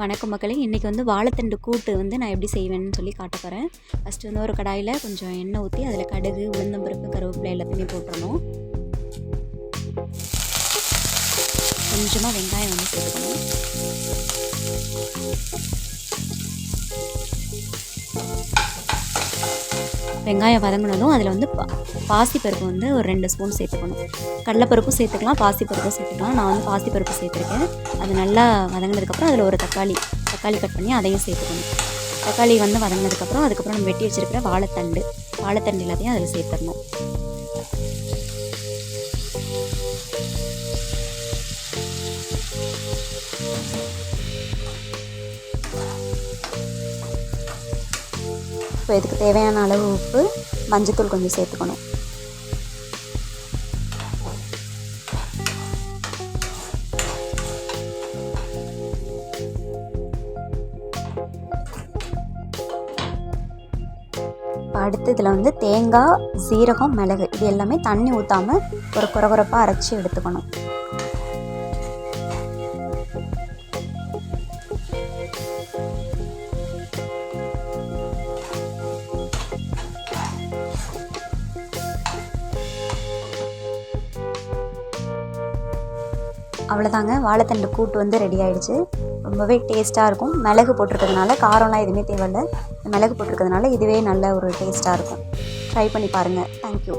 வணக்கம் மக்களே. இன்றைக்கி வந்து வாழைத்தண்டு கூட்டு வந்து நான் எப்படி செய்வேன்னு சொல்லி காட்ட போகிறேன் ஃபஸ்ட்டு வந்து ஒரு கடாயில் கொஞ்சம் எண்ணெய் ஊற்றி அதில் கடுகு உளுந்தம்பருப்பு கருவேப்பிலை எல்லாத்தையுமே போட்டுடணும் கொஞ்சமாக வெங்காயம் வந்து சேர்த்துக்கணும். வெங்காயம் வதங்கினதும் அதில் வந்து பா பாசிப்பருப்பு வந்து ஒரு ரெண்டு ஸ்பூன் சேர்த்துக்கணும். கடலைப்பருப்பும் சேர்த்துக்கலாம் பாசிப்பருப்பும் சேர்த்துக்கலாம். நான் வந்து பாசிப்பருப்பு சேர்த்துருக்கேன். அது நல்லா வதங்கினதுக்கப்புறம் அதில் ஒரு தக்காளி தக்காளி கட் பண்ணி அதையும் சேர்த்துக்கணும். தக்காளி வந்து வதங்கினதுக்கப்புறம் அதுக்கப்புறம் நம்ம வெட்டி வச்சுருக்கிற வாழைத்தண்டு வாழைத்தண்டு எல்லாத்தையும் அதில் சேர்த்துடணும். இப்போ இதுக்கு தேவையான அளவு உப்பு மஞ்சத்தூள் கொஞ்சம் சேர்த்துக்கணும். அடுத்து இதில் வந்து தேங்காய் சீரகம் மிளகு இது எல்லாமே தண்ணி ஊற்றாமல் ஒரு குறகுறப்பாக அரைச்சி எடுத்துக்கணும். அவ்வளோதாங்க வாழைத்தண்டு கூட்டு வந்து ரெடி ஆகிடுச்சு ரொம்பவே டேஸ்ட்டாக இருக்கும். மிளகு போட்டிருக்கிறதுனால காரம்லாம் எதுவுமே தேவையில்லை. மிளகு போட்டிருக்கிறதுனால இதுவே நல்ல ஒரு டேஸ்ட்டாக இருக்கும். ட்ரை பண்ணி பாருங்கள் தேங்க்யூ